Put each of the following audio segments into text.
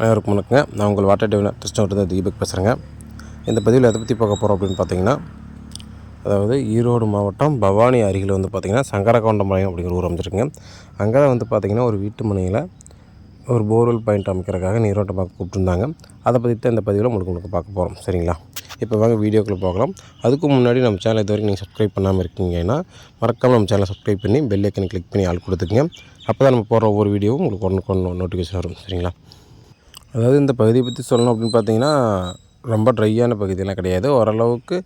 அனைவருக்கும் வணக்கங்க. நான் உங்கள் வாட்டர் டெவன கிருஷ்ணகிட்ட தீபக் பேசுகிறேங்க இந்த பதிவில் எதை பற்றி பார்க்க போகிறோம் அப்படின்னு பார்த்தீங்கன்னா அதாவது ஈரோடு மாவட்டம் பவானி அருகில் வந்து பார்த்திங்கன்னா சங்கரகோண்டம்பாளையம் அப்படிங்கிற ஊர் அமைச்சிருக்குங்க அங்கே தான் வந்து பார்த்திங்கன்னா ஒரு வீட்டு மனையில் ஒரு போர்வெல் பாயிண்ட் அமைக்கிறதுக்காக நீரோட்டம் பார்க்க கூப்பிட்டுருந்தாங்க. அதை பற்றி தான் இந்த பதிவில் உங்களுக்கு உங்களுக்கு பார்க்க போகிறோம் சரிங்களா? இப்போ வாங்க வீடியோக்குள்ளே பார்க்கலாம் அதுக்கு முன்னாடி நம்ம சேனல் இது வரைக்கும் நீங்கள் சப்ஸ்கிரைப் பண்ணாமல் இருக்கீங்கன்னா மறக்காமல் நம்ம சேனலை சப்ஸ்கிரைப் பண்ணி பெல் ஐக்கனை கிளிக் பண்ணி ஆள் கொடுத்துக்குங்க. அப்போ தான் நம்ம போடுற ஒவ்வொரு வீடியோவும் உங்களுக்கு ஒன்று கொண்டு நோட்டிஃபிகேஷன் வரும். சரிங்களா? அதாவது இந்த பகுதியை பற்றி சொல்லணும் அப்படின்னு பார்த்தீங்கன்னா ரொம்ப ட்ரையான பகுதியெலாம் கிடையாது. ஓரளவுக்கு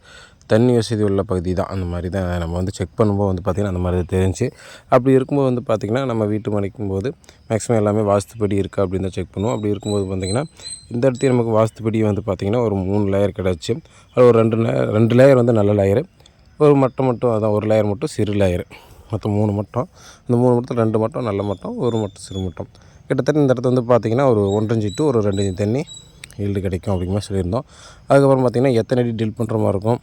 தண்ணி வசதி உள்ள பகுதி தான். அந்த மாதிரி தான் நம்ம வந்து செக் பண்ணும்போது வந்து பார்த்திங்கன்னா அந்த மாதிரி தெரிஞ்சு. அப்படி இருக்கும்போது வந்து பார்த்திங்கன்னா நம்ம வீட்டு மனைக்கும் போது மேக்ஸிமம் எல்லாமே வாஸ்துப்படி இருக்கா அப்படின்னு தான் செக் பண்ணுவோம். அப்படி இருக்கும்போது பார்த்திங்கன்னா இந்த இடத்துல நமக்கு வாஸ்துப்படி வந்து பார்த்திங்கன்னா ஒரு மூணு லேயர் கிடச்சி அது ஒரு ரெண்டு லேயர் ரெண்டு லேயர் வந்து நல்ல லேயரு ஒரு மட்டம் மட்டும் அதான் ஒரு லேயர் மட்டும் சிறு லேயர் மொத்தம் மூணு மட்டம் இந்த மூணு மட்டத்தில் ரெண்டு மட்டம் நல்ல மட்டம் ஒரு மட்டம் சிறு மட்டம் கிட்டத்தட்ட இந்த இடத்துல வந்து பார்த்திங்கன்னா ஒரு ஒன்றஞ்சி டு ஒரு ரெண்டு இன்ச்சு தண்ணி ஈல்டு கிடைக்கும் அப்படிங்கிற மாதிரி சொல்லியிருந்தோம். அதுக்கப்புறம் பார்த்திங்கன்னா எத்தனை அடி டில் பண்ணுற மாதிரி இருக்கும்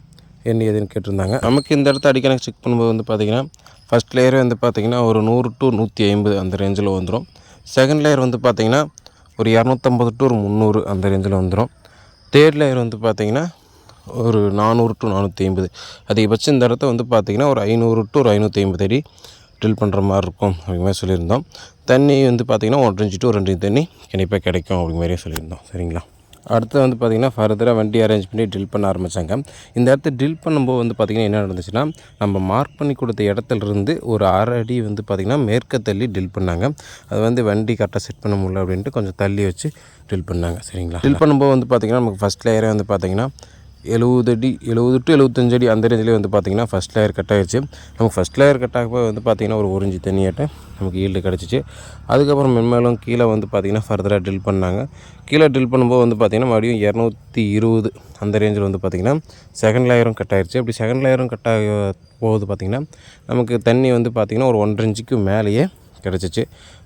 என்ன ஏதுன்னு கேட்டிருந்தாங்க. நமக்கு இந்த இடத்த அடிக்கணக்கு செக் பண்ணும்போது வந்து பார்த்திங்கன்னா ஃபஸ்ட் லேயரே வந்து பார்த்திங்கன்னா ஒரு நூறு டு நூற்றி ஐம்பது அந்த ரேஞ்சில் வந்துடும் செகண்ட் லேயர் வந்து பார்த்திங்கன்னா ஒரு இரநூத்தம்பது டு ஒரு முந்நூறு அந்த ரேஞ்சில் வந்துடும் தேர்ட் லேயர் வந்து பார்த்திங்கன்னா ஒரு நானூறு டு நானூற்றி ஐம்பது. அதிகபட்சம் இந்த இடத்த வந்து பார்த்திங்கன்னா ஒரு ஐநூறு டு ஒரு ஐநூற்றி ஐம்பது அடி ட்ரில் பண்ணுற மாதிரி இருக்கும் அப்படிங்கிற மாதிரி சொல்லியிருந்தோம். தண்ணி வந்து பார்த்திங்கன்னா ஒன்றரை இன்ச்சு டு ரெண்டு தண்ணி கண்டிப்பாக கிடைக்கும் அப்படிங்கிற மாதிரியே சொல்லியிருந்தோம். சரிங்களா? அடுத்து வந்து பார்த்திங்கன்னா ஃபர்தராக வண்டி அரேஞ்ச் பண்ணி ட்ரில் பண்ண ஆரம்பித்தாங்க இந்த இடத்த ட்ரில் பண்ணும்போது வந்து பார்த்திங்கன்னா என்ன நடந்துச்சுன்னா நம்ம மார்க் பண்ணி கொடுத்த இடத்துலேருந்து ஒரு அரை அடி வந்து பார்த்திங்கன்னா மேற்க தள்ளி ட்ரில் பண்ணாங்க. அது வந்து வண்டி கரெக்டாக செட் பண்ண முடியல அப்படின்ட்டு கொஞ்சம் தள்ளி வச்சு ட்ரில் பண்ணாங்க. சரிங்களா? ட்ரில் பண்ணும்போது வந்து பார்த்திங்கன்னா நமக்கு ஃபஸ்ட் லேயரே வந்து பார்த்திங்கன்னா எழுபது அடி எழுபது டு எழுபத்தஞ்சு அடி அந்த ரேஞ்சிலே வந்து பார்த்திங்கன்னா ஃபஸ்ட் லேயர் கட் ஆகிடுச்சு நமக்கு ஃபஸ்ட் லேயர் கட் ஆகப்போ வந்து பார்த்திங்கன்னா ஒரு ஒரு இஞ்சி தண்ணியாட்ட நமக்கு ஈல்டு கிடச்சிச்சு. அதுக்கப்புறம் மென்மேலும் கீழே வந்து பார்த்திங்கன்னா ஃபர்தராக ட்ரில் பண்ணாங்க. கீழே ட்ரில் பண்ணும்போது வந்து பார்த்திங்கன்னா மறுபடியும் இரநூத்தி இருபது அந்த ரேஞ்சில் வந்து பார்த்திங்கன்னா செகண்ட் லேயரும் கட் ஆகிடுச்சு அப்படி செகண்ட் லேயரும் கட் ஆக போகுது பார்த்திங்கன்னா நமக்கு தண்ணி வந்து பார்த்திங்கன்னா ஒரு ஒன்றரை இன்ச்சுக்கு மேலேயே கிடச்சிச்சு.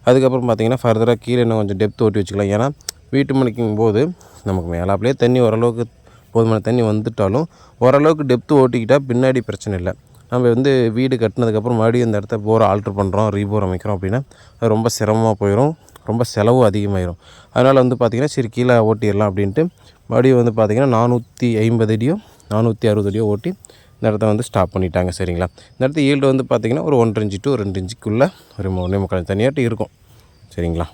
அதுக்கப்புறம் பார்த்திங்கன்னா ஃபர்தராக கீழே இன்னும் கொஞ்சம் டெப்த் ஓட்டி வச்சுக்கலாம். ஏன்னா வீட்டு மணிக்கும் போது நமக்கு மேலாப்பிலே தண்ணி ஓரளவுக்கு போதுமான தண்ணி வந்துட்டாலும் ஓரளவுக்கு டெப்த்து ஓட்டிக்கிட்டால் பின்னாடி பிரச்சனை இல்லை. நம்ம வந்து வீடு கட்டினதுக்கப்புறம் மறுபடியும் இந்த இடத்த போர் ஆல்ட்ரு பண்ணுறோம் ரீபோர் அமைக்கிறோம் அப்படின்னா அது ரொம்ப சிரமமாக போயிடும் ரொம்ப செலவும் அதிகமாயிடும் அதனால் வந்து பார்த்திங்கன்னா சரி கீழே ஓட்டிடலாம் அப்படின்ட்டு மறுபடியும் வந்து பார்த்திங்கன்னா நானூற்றி ஐம்பது அடியோ நானூற்றி அறுபது அடியோ ஓட்டி இந்த இடத்த வந்து ஸ்டாப் பண்ணிட்டாங்க சரிங்களா? இந்த இடத்த ஈல்டு வந்து பார்த்திங்கன்னா ஒரு ஒன்றரை இன்ச்சு டு ரெண்டு இன்ச்சுக்குள்ளே ஒரு மூணு முக்கால் தனியாட்டு இருக்கும் சரிங்களா?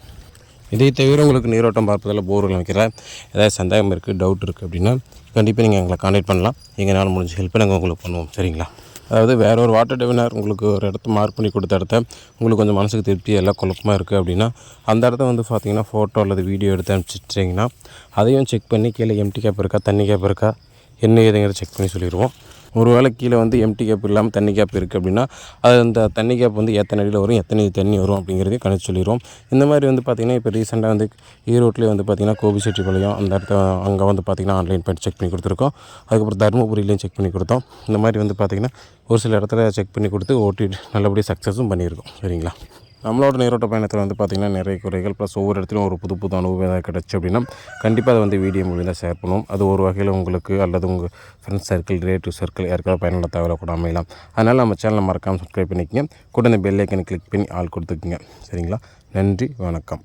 இதை தவிர உங்களுக்கு நீரோட்டம் பார்ப்பதில் போர்கள் வைக்கிற ஏதாவது சந்தேகம் இருக்குது டவுட் இருக்குது அப்படின்னா கண்டிப்பாக நீங்கள் எங்களை காண்டாக்ட் பண்ணலாம். எங்களால் முடிஞ்ச ஹெல்ப்பை நாங்கள் உங்களுக்கு பண்ணுவோம். சரிங்களா? அதாவது வேற ஒரு வாட்டர் டெவினர் உங்களுக்கு ஒரு இடத்த மார்க் பண்ணி கொடுத்த இடத்த உங்களுக்கு கொஞ்சம் மனசுக்கு திருப்தி எல்லாம் குழப்பமாக இருக்குது அப்படின்னா அந்த இடத்த வந்து பார்த்தீங்கன்னா ஃபோட்டோ அல்லது வீடியோ எடுத்து அனுப்பிச்சிட்டிங்கன்னா அதையும் செக் பண்ணி கீழே எம்டி கேப் இருக்கா தண்ணி கேப் இருக்கா என்ன ஏதுங்கிறத செக் பண்ணி சொல்லிடுவோம். ஒரு வேளை கீழே வந்து எம்டி கேப் இல்லாமல் தண்ணி கேப் இருக்குது அப்படின்னா அது அந்த தண்ணி கேப் வந்து எத்தனை அடியில் வரும் எத்தனை தண்ணி வரும் அப்படிங்கிறதையும் கணிச்சு சொல்லிடுவோம் இந்த மாதிரி வந்து பார்த்திங்கன்னா இப்போ ரீசெண்டாக வந்து ஈரோட்டிலே வந்து பார்த்திங்கன்னா கோபிச்செட்டிப்பாளையம் அந்த இடத்த அங்கே வந்து பார்த்திங்கன்னா ஆன்லைன் பண்ணி செக் பண்ணி கொடுத்துருக்கோம். அதுக்கப்புறம் தருமபுரியிலையும் செக் பண்ணி கொடுத்தோம். இந்த மாதிரி வந்து பார்த்திங்கன்னா ஒரு சில இடத்துல செக் பண்ணி கொடுத்து ஓட்டி நல்லபடியாக சக்ஸஸும் பண்ணியிருக்கோம். சரிங்களா? நம்மளோட நீரோட்ட பயணத்தில் வந்து பார்த்திங்கன்னா நிறைய குறைகள். ப்ளஸ் ஒவ்வொரு இடத்துலையும் ஒரு புது புது அனுபவம் ஏதாவது கிடச்சி அப்படின்னா கண்டிப்பாக அதை வந்து வீடியோ மூலியம் ஷேர் பண்ணுவோம். அது ஒரு வகையில் உங்களுக்கு அல்லது உங்கள் ஃப்ரெண்ட்ஸ் சர்க்கிள் ரிலேட்டிவ் சர்க்கிள் யாருக்காவது பயனுள்ள தகவலை கூட அமையலாம். அதனால் நம்ம சேனலை மறக்காமல் சப்ஸ்கிரைப் பண்ணிக்கங்க. கூட இந்த பெல் ஐக்கனை கிளிக் பண்ணி ஆள் கொடுத்துக்குங்க. சரிங்களா? நன்றி வணக்கம்.